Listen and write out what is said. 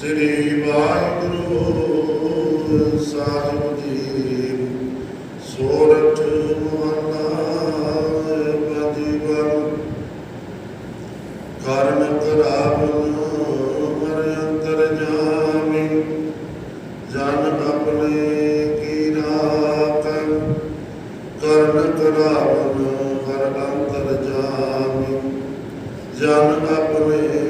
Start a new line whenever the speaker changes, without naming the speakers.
ਸ੍ਰੀ ਵਾਹਿਗੁਰੂ ਸਾਹਿਬ ਜੀ, ਸੋਰਠ ਮਹਲਾ ਪਦਿਵਰ ਕਰਮ ਕਰਾਵਨ ਅੰਤਰ ਜਾਮੀ, ਜਨ ਆਪਣੇ ਕੀ ਕਰਨ ਜਾਮੀ, ਜਨ ਆਪਣੇ